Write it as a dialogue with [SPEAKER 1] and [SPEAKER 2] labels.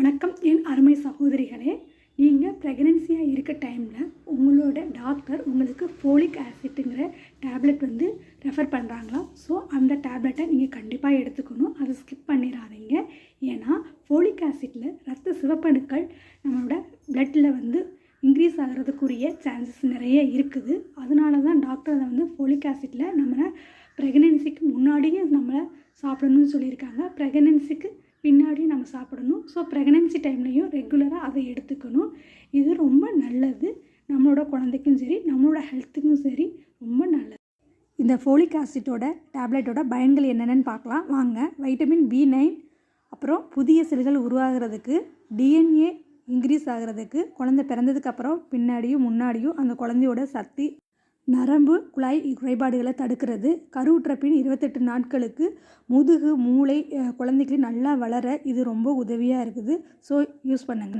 [SPEAKER 1] வணக்கம் என் அருமை சகோதரிகளே. நீங்கள் ப்ரெக்னென்சியாக இருக்க டைமில் உங்களோட டாக்டர் உங்களுக்கு ஃபோலிக் ஆசிட்டுங்கிற டேப்லெட் வந்து ரெஃபர் பண்ணுறாங்களா ஸோ அந்த டேப்லெட்டை நீங்கள் கண்டிப்பாக எடுத்துக்கணும். அதை ஸ்கிப் பண்ணிடாதீங்க. ஏன்னா ஃபோலிக் ஆசிட்டில் ரத்த சிவப்பணுக்கள் நம்மளோட பிளட்டில் வந்து இன்க்ரீஸ் ஆகிறதுக்குரிய சான்சஸ் நிறைய இருக்குது. அதனால தான் டாக்டர் அதை வந்து ஃபோலிக் ஆசிட்டில் நம்மளை ப்ரெக்னென்சிக்கு முன்னாடியே நம்மளை சாப்பிடணும்னு சொல்லியிருக்காங்க. ப்ரெக்னென்சிக்கு பின்னாடி சாப்பிடணும். ஸோ ப்ரெக்னென்சி டைம்லையும் ரெகுலராக அதை எடுத்துக்கணும். இது ரொம்ப நல்லது. நம்மளோட குழந்தைக்கும் சரி நம்மளோட ஹெல்த்துக்கும் சரி ரொம்ப நல்லது. இந்த ஃபோலிக் ஆசிட்டோட டேப்லெட்டோட பயன்கள் என்னென்னு பார்க்கலாம். வாங்க. வைட்டமின் பி நைன் அப்புறம் புதிய செல்கள் உருவாகிறதுக்கு டிஎன்ஏ இன்க்ரீஸ் ஆகிறதுக்கு குழந்தை பிறந்ததுக்கப்புறம் பின்னாடியும் முன்னாடியும் அந்த குழந்தையோட சக்தி நரம்பு குழாய் குறைபாடுகளை தடுக்கிறது. கருவுற்ற பின் இருபத்தெட்டு நாட்களுக்கு முதுகு மூளை அஹ், குழந்தைக்கு நல்லா வளர இது ரொம்ப உதவியாக இருக்குது. ஸோ யூஸ் பண்ணுங்கள்